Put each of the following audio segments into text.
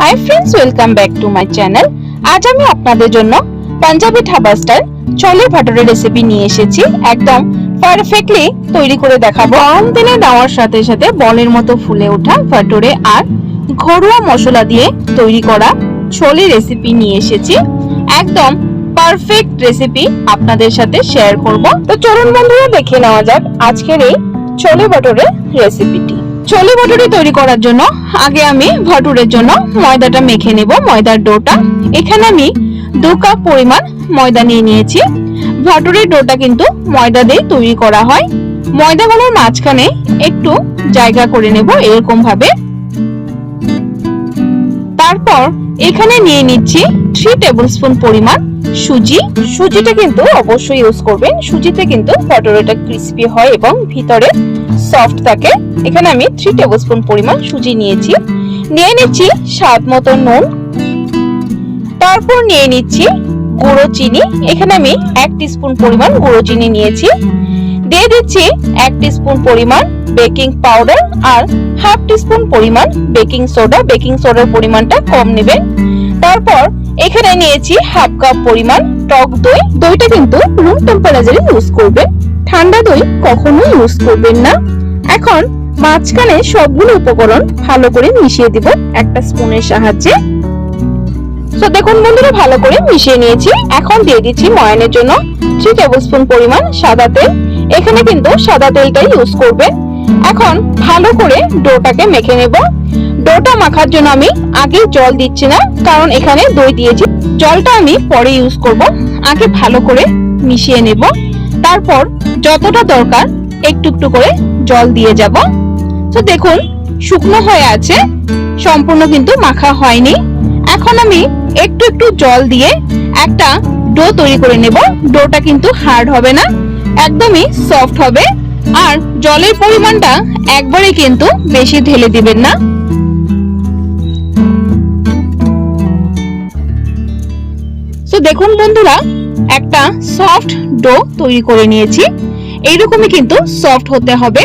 Hi friends welcome back to my channel আজ আমি আপনাদের জন্য পাঞ্জাবি ধাবা স্টাইল চলে ভাটুরে রেসিপি নিয়ে এসেছি। একদম পারফেক্টলি তৈরি করে দেখাবো। গরম দিনে দেওয়ার সাথে সাথে বলের মতো ফুলে ওঠা ভাটুরে আর ঘরোয়া মশলা দিয়ে তৈরি করা ছোলে রেসিপি নিয়ে এসেছি। একদম পারফেক্ট রেসিপি আপনাদের সাথে শেয়ার করব। তো চলুন বন্ধুরা, দেখে নেওয়া যাক আজকের এই ছোলে ভাটুরে রেসিপিটি ছোলে ভাটুরে তৈরি করার জন্য, আগে আমি ভাটুরের জন্য ময়দাটা মেখে নেব, ময়দার ডোটা। এখানে আমি দু কাপ পরিমাণ ময়দা নিয়ে নিয়েছি। ভাটুরের ডোটা কিন্তু ময়দা দিয়ে তৈরি করা হয়। ময়দাগুলোর মাঝখানে একটু জায়গা করে নেব এরকম ভাবে তারপর এখানে নিয়ে নিচ্ছি থ্রি টেবিল স্পুন পরিমাণ সুজি। সুজিটা কিন্তু অবশ্যই ইউজ করবেন। সুজিতে কিন্তু ভাটুরেটা ক্রিস্পি হয় এবং ভিতরে সফট থাকে এখানে আমি থ্রি টেবিল স্পুন পরিমাণ সুজি নিয়েছি। নিয়ে নিচ্ছি স্বাদ মতো নুন। তারপর নিয়ে নিচ্ছি গুঁড়ো চিনি। এখানে আমি এক স্পুন পরিমাণ গুঁড়ো চিনি নিয়েছি। দিয়ে দিচ্ছি এক স্পুন পরিমাণ বেকিং পাউডার আর হাফ স্পুন পরিমাণ বেকিং সোডা বেকিং সোডার পরিমাণটা কম নেবেন। তারপর এখানে নিয়েছি হাফ কাপ পরিমাণ টক দই। দইটা কিন্তু রুম টেম্পারেচারে ইউজ করবেন। ঠান্ডা দই কখনোই ইউজ করবেন না। এখন মাঝখানে সবগুলো উপকরণ ভালো করে মিশিয়ে দিব একটা স্পুনের সাহায্যে। তো দেখুন বন্ধুরা, ভালো করে মিশিয়ে নিয়েছি। এখন দিয়ে দিচ্ছি ময়ানের জন্য থ্রি টেবিল স্পুন পরিমাণ সাদা তেল। এখানে কিন্তু সাদা তেলটাই ইউজ করবেন। এখন ভালো করে ডোটাকে মেখে নেব। ডোটা মাখার জন্য আমি আগে জল দিচ্ছি না, কারণ এখানে দই দিয়েছি। জলটা আমি পরে ইউজ করব। আগে ভালো করে মিশিয়ে নেব। তারপর যতটা দরকার একটু একটু করে জল দিয়ে যাব। তো দেখুন, শুকনো হয়ে আছে, সম্পূর্ণ কিন্তু মাখা হয়নি। এখন আমি একটু একটু জল দিয়ে একটা ডো তৈরি করে নেব। ডোটা কিন্তু হার্ড হবে না, একদমই সফট হবে। আর জলের পরিমাণটা একবারে কিন্তু বেশি ঢেলে দিবেন না। দেখুন বন্ধুরা একটা সফট ডো তৈরি করে নিয়েছি। এইরকমই কিন্তু সফট হতে হবে।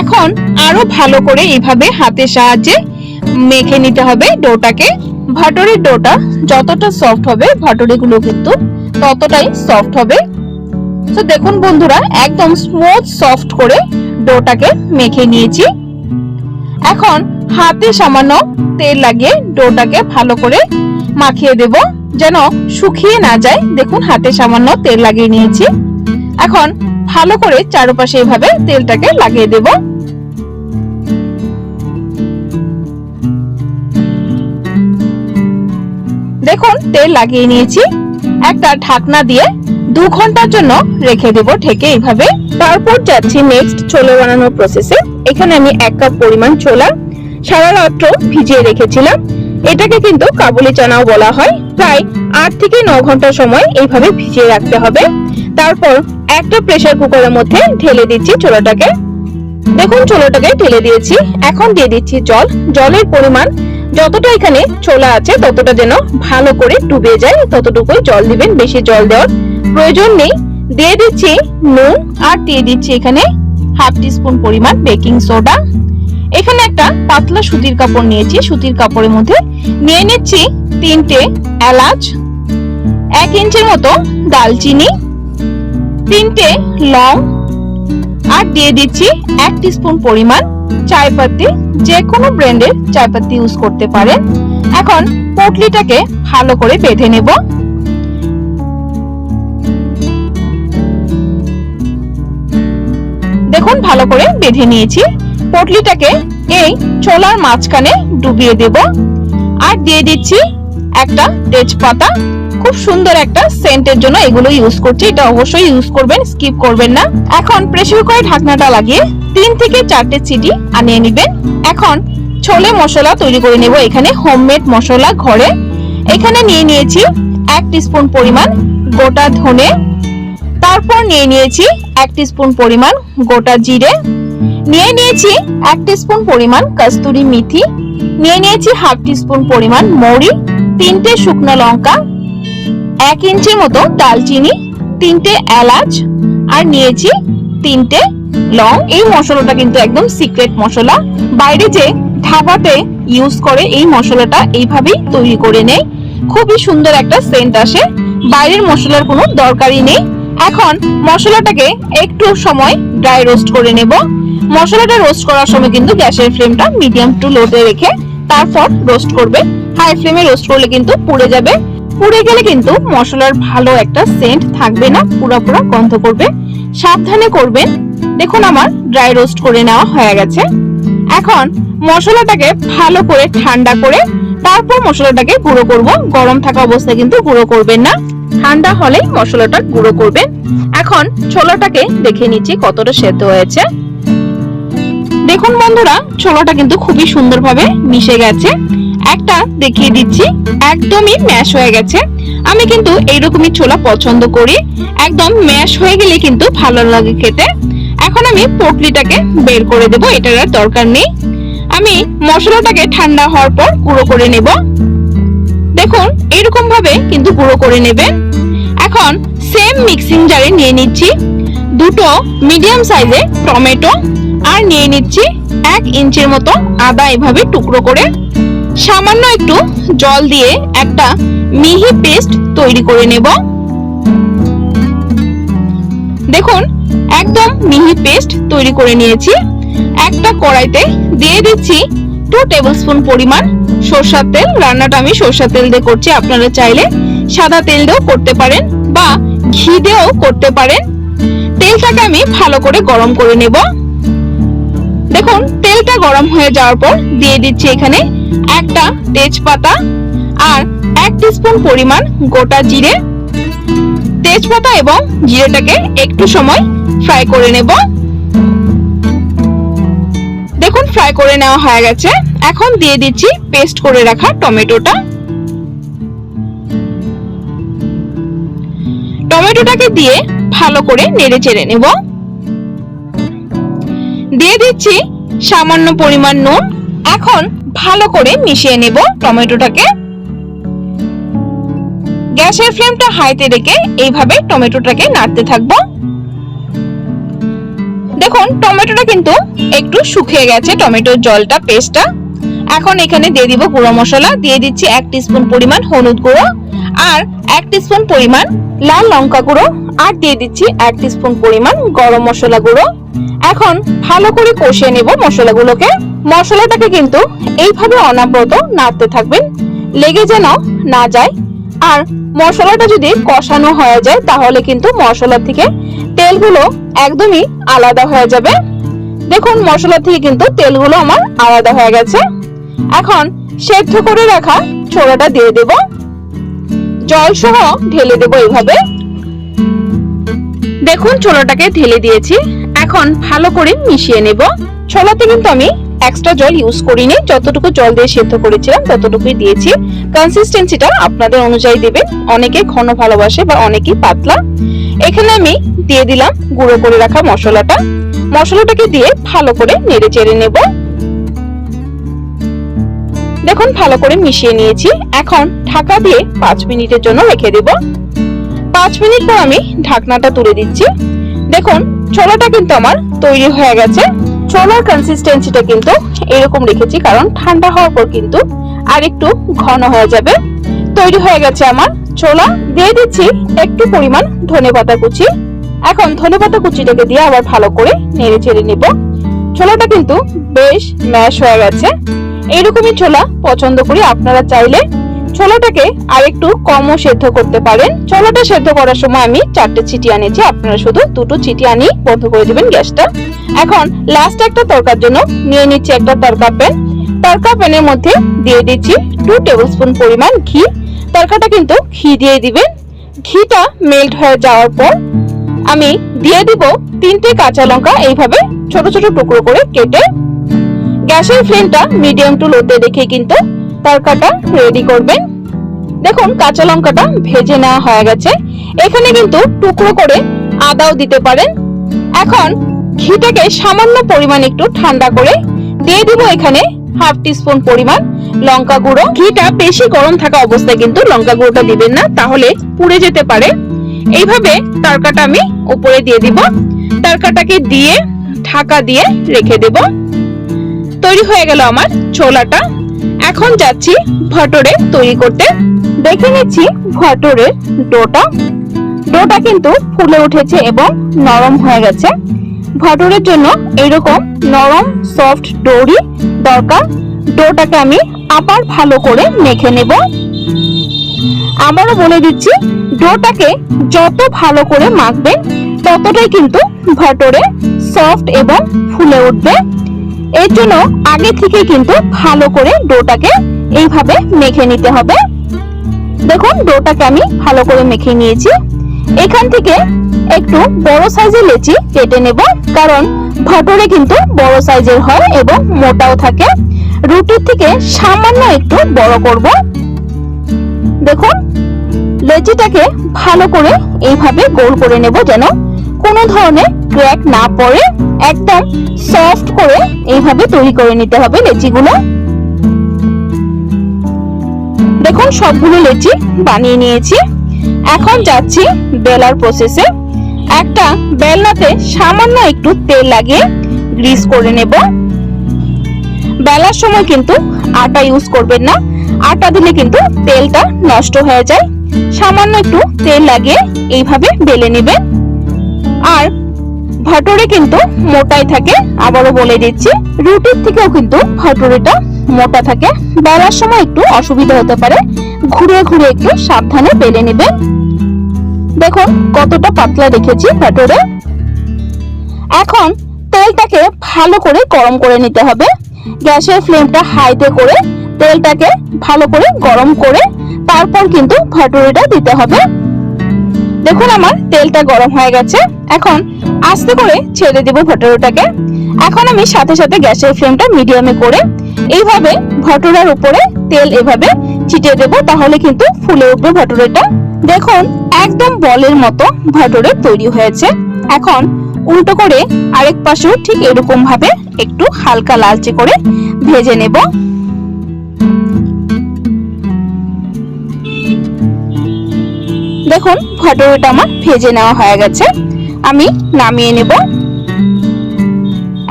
এখন আরও ভালো করে এইভাবে হাতের সাহায্যে মেখে নিতে হবে ডোটাকে ভাটরের ডোটা যতটা সফট হবে, ভাটরিগুলো কিন্তু ততটাই সফট হবে। তো দেখুন বন্ধুরা, একদম স্মুথ সফট করে ডোটাকে মেখে নিয়েছি। এখন হাতে সামান্য তেল লাগিয়ে ডোটাকে ভালো করে মাখিয়ে দেব। যেন শুকিয়ে না যায়। দেখুন, হাতে সামান্য তেল লাগিয়ে নিয়েছি। এখন ভালো করে চারপাশে এভাবে তেলটাকে লাগিয়ে দেব। দেখুন, তেল লাগিয়ে নিয়েছি। একটা ঢাকনা দিয়ে দু ঘণ্টার জন্য রেখে দেব ঢেকে এইভাবে তারপর যাচ্ছি নেক্সট ছোলা বানানোর প্রসেসে এখানে আমি এক কাপ পরিমাণ ছোলা, সারা রাত্র ভিজিয়ে রেখেছিলাম। এটাকে কিন্তু কাবুলি চানাও বলা হয়। প্রায় আট থেকে ন ঘণ্টা সময় এইভাবে ভিজিয়ে রাখতে হবে। তারপর একটা প্রেসার কুকারের মধ্যে ঢেলে দিচ্ছি ছোলাটাকে দেখুন ছোলাটাকে ঢেলে দিয়েছি। এখন দিয়ে দিচ্ছি জল। জলের পরিমাণ যতটা এখানে ছোলা আছে ততটা যেন ভালো করে ডুবে যায়। ততটুকুই জল দিবেন, বেশি জল দেওয়ার প্রয়োজন নেই। দিয়ে দিচ্ছি নুন আর দিয়ে দিচ্ছি এখানে হাফ টিস্পুন পরিমাণ বেকিং সোডা। এখানে একটা পাতলা সুতির কাপড় নিয়েছি। সুতির কাপড়ের মধ্যে নিয়ে নিচ্ছি তিনটে এলাচ, এক ইঞ্চির মতো দালচিনি, তিনটে লং, আর দিয়ে দিচ্ছি এক স্পুন পরিমাণ চায় পাতি যে কোনো ব্র্যান্ডের চায় পাতি ইউজ করতে পারেন এখন পটলিটাকে ভালো করে বেঁধে নেব। দেখুন, ভালো করে বেঁধে নিয়েছি। পটলিটাকে এই ছোলার মাঝখানে ডুবিয়ে দেব। আর দিয়ে দিচ্ছি একটা তেজপাতা। খুব সুন্দর একটা সেন্টের জন্য এগুলো ইউজ করছি। এটা অবশ্যই ইউজ করবেন স্কিপ করবেন না। এখন প্রেসার কুকারে ঢাকনাটা লাগিয়ে তিন থেকে চারটে চিটি আনিয়ে নেবেন। এখন ছোলে মশলা তৈরি করে নেব এখানে হোমমেড মশলা ঘরে। এখানে নিয়ে নিয়েছি এক স্পুন পরিমাণ গোটা ধনে। তারপর নিয়ে নিয়েছি এক স্পুন পরিমাণ গোটা জিরে। নিয়ে নিয়েছি এক স্পুন পরিমাণ কস্তুরি মেথি, নিয়ে নিয়েছি হাফ স্পুন পরিমাণ মৌরি, তিনটে শুকনো লঙ্কা, এক ইঞ্চির মতো দালচিনি তিনটে এলাচ, আর নিয়েছি তিনটে লং। এই মশলাটা কিন্তু একদম সিক্রেট মশলা। বাইরে যে ধাবাতে ইউজ করে এই মশলাটা এইভাবেই তৈরি করে নেয় খুবই সুন্দর একটা সেন্ট আসে। বাইরের মশলার কোনো দরকারই নেই। এখন মশলাটাকে একটু সময় ড্রাই রোস্ট করে নেব। মশলাটা রোস্ট করার সময় কিন্তু গ্যাসের ফ্লেমটা মিডিয়াম টু লোতে রেখে তারপর রোস্ট করবে। হাই ফ্লেমে রোস্ট করলে কিন্তু পুড়ে যাবে। পুড়ে গেলে কিন্তু মশলার ভালো একটা সেন্ট থাকবে না, পুরো পুরো গন্ধ করবে। সাবধানে করবেন। দেখুন আমার ড্রাই রোস্ট করে নেওয়া হয়ে গেছে। এখন মশলাটাকে ভালো করে ঠান্ডা করে তারপর মশলাটাকে গুঁড়ো করব। গরম থাকা অবস্থায় কিন্তু গুঁড়ো করবেন না। ঠান্ডা হলেই মশলাটা গুঁড়ো করবেন। এখন ছোলাটাকে দেখে নিচ্ছি কতটা সেদ্ধ হয়েছে। দেখুন বন্ধুরা, ছোলাটা কিন্তু খুবই সুন্দরভাবে মিশে গেছে। একটা দেখিয়ে দিচ্ছি, একদমই ম্যাশ হয়ে গেছে। আমি কিন্তু এইরকমই ছোলা পছন্দ করি। একদম ম্যাশ হয়ে গেলে কিন্তু ভালো লাগে খেতে। এখন আমি পটলিটাকে বের করে দেব, এটার আর দরকার নেই। আমি মশলাটাকে ঠান্ডা হওয়ার পর গুঁড়ো করে নেব। এরকম ভাবে কিন্তু গুঁড়ো করে নেবেন এখন সেম মিক্সিং জারে নিয়ে নিচ্ছি দুটো মিডিয়াম সাইজের টমেটো আর নিয়ে নিচ্ছি এক ইঞ্চির মতো আদা এভাবে টুকরো করে। সামান্য একটু জল দিয়ে একটা মিহি পেস্ট তৈরি করে নেব। দেখুন, একদম মিহি পেস্ট তৈরি করে নিয়েছি। একটা কড়াইতে দিয়ে দিচ্ছি টু টেবিলস্পুন পরিমাণ সরষার তেল, রান্নাটা আমি সরষার তেল দিয়ে করছি। আপনারা চাইলে সাদা তেল দিয়েও করতে পারেন বা ঘি দিয়েও করতে পারেন। তেলটাকে আমি ভালো করে গরম করে নেব। দেখুন, তেলটা গরম হয়ে যাওয়ার পর দিয়ে দিচ্ছি এখানে একটা তেজপাতা আর এক স্পুন পরিমাণ গোটা জিরে। তেজপাতা এবং জিরেটাকে একটু সময় ফ্রাই করে নেব। দেখুন, ফ্রাই করে নেওয়া হয়ে গেছে। এখন দিয়ে দিচ্ছি পেস্ট করে রাখা টমেটোটা। টমেটোটাকে দিয়ে ভালো করে নেড়ে চেড়ে নেব। দিয়ে দিচ্ছি সামান্য পরিমাণ নুন। এখন ভালো করে মিশিয়ে নেব টমেটোটাকে। গ্যাসের ফ্লেমটা হাইতে রেখে এইভাবে টমেটোটাকে নাড়তে থাকব। দেখুন, টমেটোটা কিন্তু একটু শুকিয়ে গেছে, টমেটোর জলটা, পেস্টটা। এখন এখানে দিয়ে দিব গুঁড়ো মশলা। দিয়ে দিচ্ছি এক টিস্পুন পরিমাণ হলুদ গুঁড়ো আর এক টিস্পুন পরিমাণ লাল লঙ্কা গুঁড়ো আর দিয়ে দিচ্ছি এক টিস্পুন পরিমাণ গরম মশলা গুঁড়ো। এখন ভালো করে কষিয়ে নেব মশলাগুলোকে। মশলাটাকে কিন্তু এইভাবে অনাব্রত নাড়তে থাকবেন। লেগে যেন না যায়। আর মশলাটা যদি কষানো হয়ে যায়, তাহলে কিন্তু মশলা থেকে তেলগুলো একদমই আলাদা হয়ে যাবে। দেখুন মশলা থেকে কিন্তু তেলগুলো আমার আলাদা হয়ে গেছে। এখন সেদ্ধ করে রাখা ছোলাটা দিয়ে দেব। জল সহ ঢেলে দেব এইভাবে দেখুন ছোলাটাকে ঢেলে দিয়েছি। এখন ভালো করে মিশিয়ে নেব। ছোলাতে কিন্তু আমি এক্সট্রা জল ইউজ করিনি। যতটুকু জল দিয়ে সেদ্ধ করেছিলাম ততটুকুই দিয়েছি। কনসিস্টেন্সিটা আপনাদের অনুযায়ী দিবেন। অনেকে ঘন ভালোবাসে বা অনেকেই পাতলা। এখানে আমি দিয়ে দিলাম গুঁড়ো করে রাখা মশলাটা। মশলাটাকে দিয়ে ভালো করে নেড়ে চেড়ে নেব। দেখুন, ভালো করে মিশিয়ে নিয়েছি। এখন ঢাকা দিয়ে পাঁচ মিনিটের জন্য রেখে দেব। পাঁচ মিনিট পর আমি ঢাকনাটা তুলে দিচ্ছি। দেখুন ছোলাটা কিন্তু আমার তৈরি হয়ে গেছে। ছোলার কনসিস্টেন্সিটা কিন্তু এরকম রেখেছি, কারণ ঠান্ডা হওয়ার পর কিন্তু আর একটু ঘন হয়ে যাবে। তৈরি হয়ে গেছে আমার ছোলা দিয়ে দিচ্ছি একটু পরিমাণ ধনে পাতা কুচি। এখন ধনে পাতা কুচিটাকে দিয়ে আবার ভালো করে নেড়ে চেড়ে নিব। ছোলাটা কিন্তু বেশ ম্যাশ হয়ে গেছে। এইরকমই ছোলা পছন্দ করি, আপনারা চাইলে ছোলাটাকে আর একটু কমও সেদ্ধ করতে পারেন। ছোলাটা সেদ্ধ করার সময় আমি চারটে চিটি আনিয়েছি আপনারা শুধু দুটো চিটি আনি বন্ধ করে দিবেন গ্যাসটা। এখন লাস্ট একটা তরকার জন্য নিয়ে নিচ্ছি একটা তরকা প্যান। তরকা প্যানের মধ্যে দিয়ে দিচ্ছি টু টেবিলস্পুন পরিমাণ ঘি। তরকাটা কিন্তু ঘি দিয়ে দিবেন। ঘিটা মেল্ট হয়ে যাওয়ার পর আমি দিয়ে দিব তিনটে কাঁচা লঙ্কা, এইভাবে ছোট ছোট টুকরো করে কেটে গ্যাসের ফ্লেমটা মিডিয়াম টু লোতে রেখে কিন্তু তরকাটা রেডি করবেন। দেখুন, কাঁচা লঙ্কাটা ভেজে নেওয়া হয়ে গেছে। এখানে কিন্তু টুকরো করে আদাও দিতে পারেন। এখন ঘিটাকে সামান্য পরিমাণ একটু ঠান্ডা করে দিয়ে দিব এখানে হাফ টিস্পুন পরিমাণ লঙ্কা গুঁড়ো। ঘিটা বেশি গরম থাকা অবস্থায় কিন্তু লঙ্কা গুঁড়োটা দিবেন না, তাহলে পুড়ে যেতে পারে। এইভাবে তরকাটা আমি উপরে দিয়ে দিব। তরকাটাকে দিয়ে ঢাকা দিয়ে রেখে দেব। তৈরি হয়ে গেল আমার ছোলাটা। এখন যাচ্ছি ভটরে তৈরি করতে। দেখে নিচ্ছি ভটরের ডোটা। ডোটা কিন্তু ফুলে উঠেছে এবং নরম হয়ে গেছে। ভটরের জন্য এরকম নরম সফট ডোরি দরকার। ডোটাকে আমি আবার ভালো করে মেখে নেব। আবারও বলে দিচ্ছি, ডোটাকে যত ভালো করে মাখবেন, ততটাই কিন্তু ভটরে সফট এবং ফুলে উঠবে। এর জন্য আগে থেকে কিন্তু ভালো করে ডোটাকে এইভাবে মেখে নিতে হবে। দেখুন, ডোটাকে আমি ভালো করে মেখে নিয়েছি। এখান থেকে একটু বড় সাইজের লেচি কেটে নেব, কারণ ভটরে কিন্তু বড় সাইজের হয় এবং মোটাও থাকে। রুটির থেকে সামান্য একটু বড় করব। দেখুন, লেচিটাকে ভালো করে এইভাবে গোল করে নেব যেন কোনো ধরনের ক্র্যাক না পড়ে একদম সফট করে এইভাবে তৈরি করে নিতে হবে লেচিগুলো। দেখুন, সবগুলো লেচি বানিয়ে নিয়েছি। এখন যাচ্ছি বেলার প্রসেসে একটা বেলনাতে সামান্য একটু তেল লাগিয়ে গ্রিস করে নেব। বেলার সময় কিন্তু আটা ইউজ করবেন না। আটা দিলে কিন্তু তেলটা নষ্ট হয়ে যায়। সামান্য একটু তেল লাগিয়ে এইভাবে বেলে নেবেন। আর ভাটুরে কিন্তু মোটাই থাকে, আবারও বলে দিচ্ছি, রুটির থেকেও কিন্তু ভাটুরেটা মোটা থাকে। বেলার সময় একটু অসুবিধা হতে পারে, ঘুরে ঘুরে একটু সাবধানে বেলে নেবেন। দেখুন কতটা পাতলা রেখেছি ভাটুরে। এখন তেলটাকে ভালো করে গরম করে নিতে হবে। গ্যাসের ফ্লেমটা হাইতে করে তেলটাকে ভালো করে গরম করে তারপর কিন্তু ভাটুরিটা দিতে হবে। দেখুন আমার তেলটা গরম হয়ে গেছে। এখন আস্তে করে ছেড়ে দেব ভটুরাটাকে এখন আমি সাথে সাথে গ্যাসের ফ্লেমটা মিডিয়ামে করে এইভাবে ভটুরার উপরে তেল এভাবে ছিটিয়ে দেব, তাহলে কিন্তু ফুলে উঠবে ভটুরেটা দেখুন, একদম বলের মতো ভটুরে তৈরি হয়েছে। এখন উল্টো করে আরেক পাশেও ঠিক এরকম ভাবে একটু হালকা লালচে করে ভেজে নেব। দেখুন ভটুরেটা আমার ভেজে নেওয়া হয়ে গেছে। আমি নামিয়ে নেব।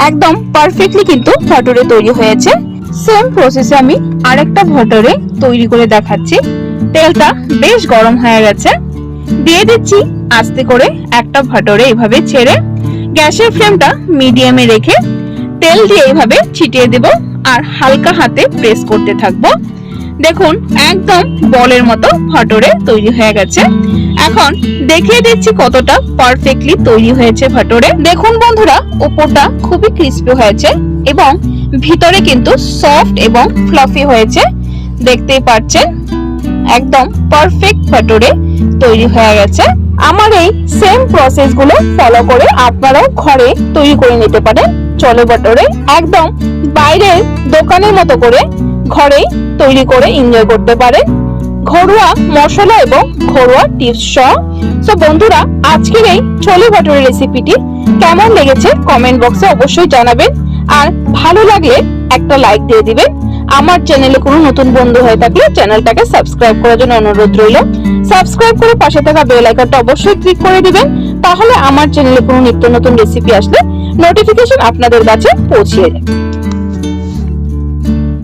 একদম পারফেক্টলি কিন্তু ভটুরে তৈরি হয়েছে। সেম প্রসেসে আমি আরেকটা ভটুরে তৈরি করে দেখাচ্ছি। তেলটা বেশ গরম হয়ে গেছে। দিয়ে দিচ্ছি আস্তে করে একটা ভটুরে এইভাবে ছেড়ে গ্যাসের ফ্লেমটা মিডিয়ামে রেখে তেল দিয়ে এইভাবে ছিটিয়ে দেব আর হালকা হাতে প্রেস করতে থাকব। দেখুন, একদম বলের মতো ভটরে তৈরি হয়ে গেছে। এখন দেখিয়ে দিচ্ছি কতটা পারফেক্টলি তৈরি হয়েছে ভটরে। দেখুন বন্ধুরা, উপরটা খুবই ক্রিস্পি হয়েছে এবং ভিতরে কিন্তু সফট এবং ফ্লাফি হয়েছে। দেখতেই পাচ্ছেন, একদম পারফেক্ট ভটরে তৈরি হয়ে গেছে। আমার এই সেম প্রসেসগুলো ফলো করে আপনারাও ঘরে তৈরি করে নিতে পারেন। চলে বটরে একদম বাইরের দোকানের মতো করে ঘরেই তৈরি করে এনজয় করতে পারেন ঘরোয়া মশলা এবং ঘরোয়া টিপস সহ। সো বন্ধুরা, আজকের এই ছোলে ভটরের রেসিপিটি কেমন লেগেছে কমেন্ট বক্সে অবশ্যই জানাবেন। আর ভালো লাগলে একটা লাইক দিয়ে দিবেন। আমার চ্যানেলে কোনো নতুন বন্ধু হয়ে থাকলে চ্যানেলটাকে সাবস্ক্রাইব করার জন্য অনুরোধ রইল। সাবস্ক্রাইব করে পাশে থাকা বেল আইকনটা অবশ্যই ক্লিক করে দিবেন। তাহলে আমার চ্যানেলে কোনো নিত্য নতুন রেসিপি আসলে নোটিফিকেশন আপনাদের কাছে পৌঁছিয়ে যাবে